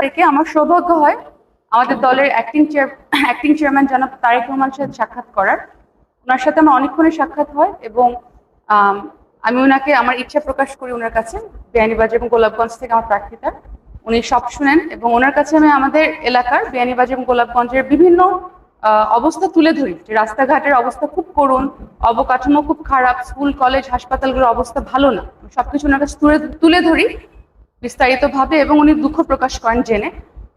থেকে আমার সৌভাগ্য হয় আমাদের দলের অ্যাক্টিং চেয়ার অ্যাক্টিং চেয়ারম্যান জনাব তারেক রহমান সাথে সাক্ষাৎ করার। ওনার সাথে আমার অনেকক্ষণে সাক্ষাৎ হয় এবং আম, ওনাকে আমার ইচ্ছা প্রকাশ করি ওনার কাছে বিয়ানীবাজার এবং গোলাপগঞ্জ থেকে আমার প্রার্থিতা। উনি সব শুনেন এবং ওনার কাছে আমি আমাদের এলাকার বিয়ানীবাজার এবং গোলাপগঞ্জের বিভিন্ন অবস্থা তুলে ধরি। যে রাস্তাঘাটের অবস্থা খুব করুণ অবকাঠামো খুব খারাপ স্কুল কলেজ হাসপাতালগুলোর অবস্থা ভালো না। সবকিছু ওনার কাছে তুলে তুলে ধরি। বিস্তারিতভাবে এবং উনি দুঃখ প্রকাশ করেন জেনে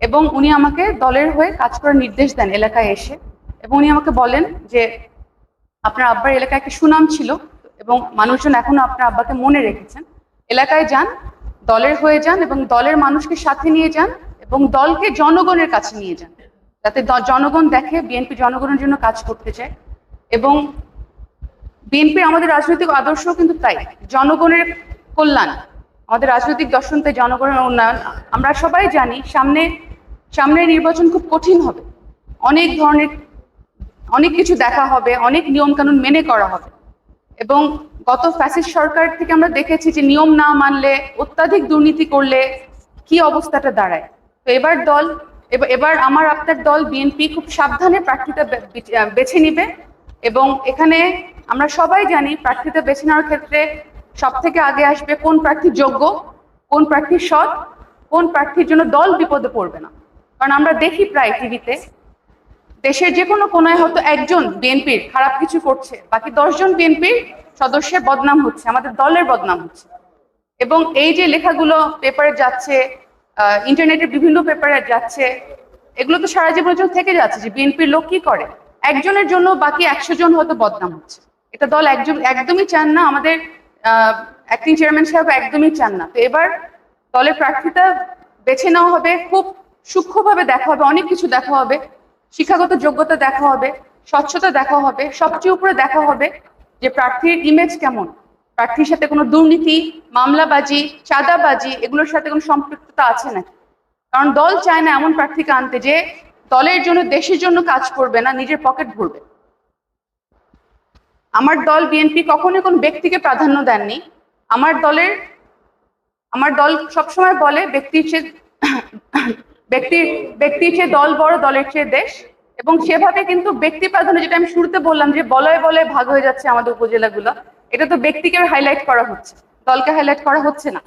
এবং উনি আমাকে দলের হয়ে কাজ করার নির্দেশ দেন এলাকায় এসে এবং উনি আমাকে বলেন যে আপনার আব্বার এলাকায় একটা সুনাম ছিল এবং মানুষজন এখনও আপনার আব্বাকে মনে রেখেছেন। এলাকায় যান, দলের হয়ে যান এবং দলের মানুষকে সাথে নিয়ে যান এবং দলকে জনগণের কাছে নিয়ে যান যাতে জনগণ দেখে বিএনপি জনগণের জন্য কাজ করতে চায় এবং বিএনপির আমাদের রাজনৈতিক আদর্শ কিন্তু তাই, জনগণের কল্যাণ। আমাদের রাজনৈতিক দর্শনতে জনগণের উন্নয়ন আমরা সবাই জানি সামনে সামনের নির্বাচন খুব কঠিন হবে। অনেক ধরনের অনেক কিছু দেখা হবে অনেক নিয়ম কানুন মেনে করা হবে। এবং গত ফ্যাসিস্ট সরকার থেকে আমরা দেখেছি যে নিয়ম না মানলে অত্যাধিক দুর্নীতি করলে কি অবস্থাটা দাঁড়ায়? তো এবার দল এবার- আমার আপনার দল বিএনপি খুব সাবধানে আহ, বেছে নিবে। এবং এখানে আমরা সবাই জানি প্রার্থীতা বেছে নেওয়ার ক্ষেত্রে সব থেকে আগে আসবে কোন প্রার্থী যোগ্য, কোন প্রার্থী সৎ, কোন প্রার্থীর জন্য দল বিপদে পড়বে না। কারণ আমরা দেখি প্রায় টিভিতে, দেশের যে কোনো কোনায় হয়তো একজন বিএনপির খারাপ কিছু করছে, বাকি দশজন বিএনপির সদস্যের বদনাম হচ্ছে, আমাদের দলের বদনাম হচ্ছে। এবং এই যে লেখাগুলো পেপারে যাচ্ছে ইন্টারনেটের বিভিন্ন পেপারে যাচ্ছে, এগুলো তো সারা জীবনের জন্য থেকে যাচ্ছে যে বিএনপির লোক কি করে? একজনের জন্য বাকি একশো জন হয়তো বদনাম হচ্ছে। এটা দল একজন একদমই চান না আমাদের অ্যাক্টিং চেয়ারম্যান সাহেব একদমই চান না। তো এবার দলের প্রার্থীতা বেছে নেওয়া হবে, খুব সূক্ষ্মভাবে দেখা হবে, অনেক কিছু দেখা হবে। শিক্ষাগত যোগ্যতা দেখা হবে, স্বচ্ছতা দেখা হবে, সবচেয়ে উপরে দেখা হবে যে প্রার্থীর ইমেজ কেমন। প্রার্থীর সাথে কোনো দুর্নীতি, মামলাবাজি, চাঁদাবাজি, এগুলোর সাথে কোনো সম্পৃক্ততা আছে নাকি? কারণ দল চায় না এমন প্রার্থীকে আনতে যে দলের জন্য, দেশের জন্য কাজ করবে না, নিজের পকেট ভরবে। আমার দল বিএনপি কখনোই কোন ব্যক্তিকে প্রাধান্য দেননি। আমার দলের, আমার দল সবসময় বলে ব্যক্তির চেয়ে ব্যক্তির ব্যক্তির চেয়ে দল বড়, দলের চেয়ে দেশ। এবং সেভাবে কিন্তু ব্যক্তি প্রাধান্য, যেটা আমি শুরুতে বললাম যে বলয় বলয় ভাগ হয়ে যাচ্ছে আমাদের উপজেলাগুলো, এটা তো ব্যক্তিকে হাইলাইট করা হচ্ছে, দলকে হাইলাইট করা হচ্ছে না।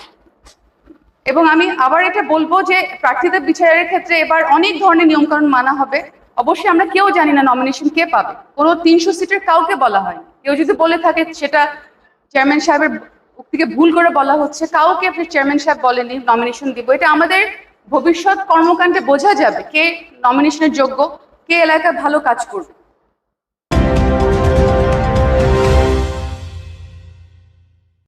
এবং আমি আবার এটা বলব যে প্রার্থীদের বিচারের ক্ষেত্রে এবার অনেক ধরনের নিয়মকানুন মানা হবে। অবশ্যই আমরা কেউ জানি না নমিনেশন কে পাবে। কোনো তিনশো সিটের কাউকে বলা হয় কেউ যদি বলে থাকে সেটা চেয়ারম্যান সাহেবের থেকে ভুল করে বলা হচ্ছে, কাউকে আপনি চেয়ারম্যান সাহেব বলেনি নমিনেশন দিব। এটা আমাদের ভবিষ্যৎ কর্মকাণ্ডে বোঝা যাবে কে নমিনেশনের যোগ্য, কে এলাকায় ভালো কাজ করবে।